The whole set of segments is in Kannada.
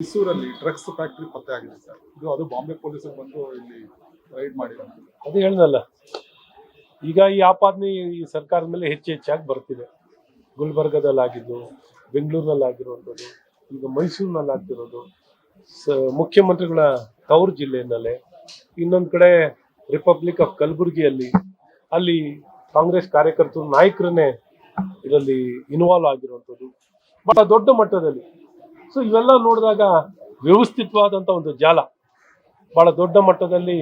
ಮೈಸೂರಲ್ಲಿ ಡ್ರಗ್ಸ್ ಫ್ಯಾಕ್ಟರಿ ಪತ್ತೆ ಆಗಿದೆ ಸರ್. ಇದು ಅದು ಬಾಂಬೆ ಪೊಲೀಸರು ಬಂದು ಇಲ್ಲಿ ರೈಡ್ ಮಾಡಿದ್ದಾರೆ ಅದು ಹೇಳ್ದಲ್ಲ, ಈಗ ಈ ಆಪಾದನೆ ಈ ಸರ್ಕಾರದ ಮೇಲೆ ಹೆಚ್ಚು ಹೆಚ್ಚಾಗಿ ಬರ್ತಿದೆ. ಗುಲ್ಬರ್ಗದಲ್ಲಾಗಿದ್ದು ಬೆಂಗಳೂರಿನಲ್ಲಿ ಆಗಿರುವಂಥದ್ದು ಈಗ ಮೈಸೂರಿನಲ್ಲಿ ಆಗ್ತಿರೋದು ಸ, ಮುಖ್ಯಮಂತ್ರಿಗಳ ತವರು ಜಿಲ್ಲೆಯಲ್ಲೇ, ಇನ್ನೊಂದು ಕಡೆ ರಿಪಬ್ಲಿಕ್ ಆಫ್ ಕಲಬುರಗಿಯಲ್ಲಿ, ಅಲ್ಲಿ ಕಾಂಗ್ರೆಸ್ ಕಾರ್ಯಕರ್ತರು ನಾಯಕರನ್ನೇ ಇದರಲ್ಲಿ ಇನ್ವಾಲ್ವ್ ಆಗಿರುವಂಥದ್ದು. ಬಹಳ ದೊಡ್ಡ ಮಟ್ಟದಲ್ಲಿ ಸೊ ಇವೆಲ್ಲ ನೋಡಿದಾಗ ವ್ಯವಸ್ಥಿತವಾದಂಥ ಒಂದು ಜಾಲ. ಬಹಳ ದೊಡ್ಡ ಮಟ್ಟದಲ್ಲಿ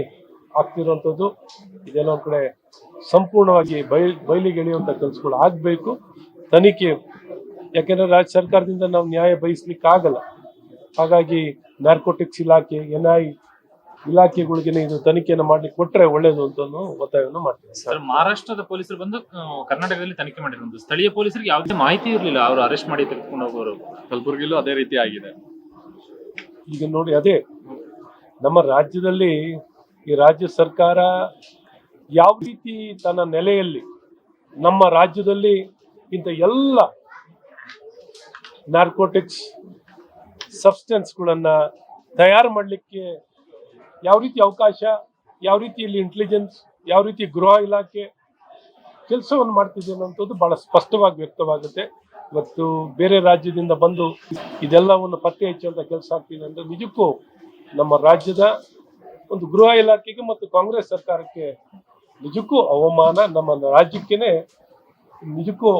ಆಗ್ತಿರುವಂಥದ್ದು ಇದೆಲ್ಲ ಒಂದು ಕಡೆ ಸಂಪೂರ್ಣವಾಗಿ ಬಯಲ್, ಬಯಲಿಗೆ ಎಳೆಯುವಂಥ ಕೆಲಸಗಳು ಆಗಬೇಕು. ತನಿಖೆ, ಯಾಕೆಂದ್ರೆ ರಾಜ್ಯ ಸರ್ಕಾರದಿಂದ ನಾವು ನ್ಯಾಯ ಬಯಸ್ಲಿಕ್ಕೆ ಆಗಲ್ಲ ಹಾಗಾಗಿ ನಾರ್ಕೋಟಿಕ್ಸ್ ಇಲಾಖೆ, ಎನ್ ಐ ಇಲಾಖೆಗಳಿಗೆ ಇದು ತನಿಖೆಯನ್ನು ಮಾಡ್ಲಿಕ್ಕೆ ಕೊಟ್ಟರೆ ಒಳ್ಳೇದು ಅಂತ ಒತ್ತಾಯವನ್ನು ಮಾಡ್ತೀವಿ ಸರ್ ಮಹಾರಾಷ್ಟ್ರದ ಪೊಲೀಸರು ಬಂದು ಕರ್ನಾಟಕದಲ್ಲಿ ತನಿಖೆ ಮಾಡಿರುವಂತಹ ಸ್ಥಳೀಯ ಪೊಲೀಸರಿಗೆ ಯಾವುದೇ ಮಾಹಿತಿ ಇರಲಿಲ್ಲ. ಅವರು ಅರೆಸ್ಟ್ ಮಾಡಿ ತೆಗೆದುಕೊಂಡು ಹೋಗೋರು. ಕಲಬುರಗಿಲೂ ಅದೇ ರೀತಿ ಆಗಿದೆ. ಈಗ ನೋಡಿ ಅದೇ ನಮ್ಮ ರಾಜ್ಯದಲ್ಲಿ ಈ ರಾಜ್ಯ ಸರ್ಕಾರ ಯಾವ ರೀತಿ ತನ್ನ ನೆಲೆಯಲ್ಲಿ ನಮ್ಮ ರಾಜ್ಯದಲ್ಲಿ ಇಂಥ ಎಲ್ಲ ನಾರ್ಕೋಟಿಕ್ಸ್ ಸಬ್ಸ್ಟೆನ್ಸ್ಗಳನ್ನು ತಯಾರು ಮಾಡಲಿಕ್ಕೆ ಯಾವ ರೀತಿ ಅವಕಾಶ, ಯಾವ ರೀತಿ ಇಲ್ಲಿ ಇಂಟೆಲಿಜೆನ್ಸ್ ಯಾವ ರೀತಿ ಗೃಹ ಇಲಾಖೆ ಕೆಲಸವನ್ನು ಮಾಡ್ತಿದೆ ಅನ್ನೋಂಥದ್ದು ಬಹಳ ಸ್ಪಷ್ಟವಾಗಿ ವ್ಯಕ್ತವಾಗುತ್ತೆ. ಮತ್ತು ಬೇರೆ ರಾಜ್ಯದಿಂದ ಬಂದು ಇದೆಲ್ಲವನ್ನು ಪತ್ತೆ ಹಚ್ಚುವಂಥ ಕೆಲಸ ಆಗ್ತಿದೆ ಅಂದರೆ ನಿಜಕ್ಕೂ ನಮ್ಮ ರಾಜ್ಯದ ಒಂದು ಗೃಹ ಇಲಾಖೆಗೆ ಮತ್ತು ಕಾಂಗ್ರೆಸ್ ಸರ್ಕಾರಕ್ಕೆ ನಿಜಕ್ಕೂ ಅವಮಾನ, ನಮ್ಮ ರಾಜ್ಯಕ್ಕೇನೆ ನಿಜಕ್ಕೂ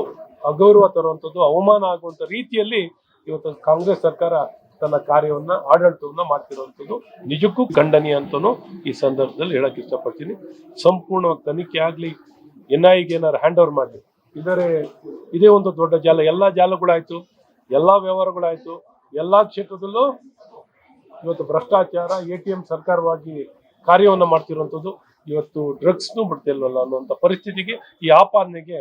ಅಗೌರವ ತರುವಂಥದ್ದು ಅವಮಾನ ಆಗುವಂಥ ರೀತಿಯಲ್ಲಿ ಇವತ್ತು ಕಾಂಗ್ರೆಸ್ ಸರ್ಕಾರ ತನ್ನ ಕಾರ್ಯವನ್ನ ಆಡಳಿತವನ್ನ ಮಾಡ್ತಿರುವಂಥದ್ದು ನಿಜಕ್ಕೂ ಖಂಡನೀಯ ಅಂತಲೂ ಈ ಸಂದರ್ಭದಲ್ಲಿ ಹೇಳಕ್ ಇಷ್ಟಪಡ್ತೀನಿ. ಸಂಪೂರ್ಣವಾಗಿ ತನಿಖೆ ಆಗಲಿ ಎನ್ ಐಗೆ ಏನಾರು ಹ್ಯಾಂಡ್ ಓವರ್ ಮಾಡಲಿ, ಇದರೇ ಇದೇ ಒಂದು ದೊಡ್ಡ ಜಾಲ, ಎಲ್ಲ ಜಾಲಗಳಾಯ್ತು, ಎಲ್ಲ ವ್ಯವಹಾರಗಳಾಯ್ತು, ಎಲ್ಲ ಕ್ಷೇತ್ರದಲ್ಲೂ ಇವತ್ತು ಭ್ರಷ್ಟಾಚಾರ ಎ ಟಿ ಎಂ ಸರ್ಕಾರವಾಗಿ ಕಾರ್ಯವನ್ನು ಮಾಡ್ತಿರುವಂಥದ್ದು ಇವತ್ತು ಡ್ರಗ್ಸ್ನು ಬಿಡ್ತಿಲ್ವಲ್ಲ ಅನ್ನುವಂಥ ಪರಿಸ್ಥಿತಿಗೆ ಈ ಆಪಾದನೆಗೆ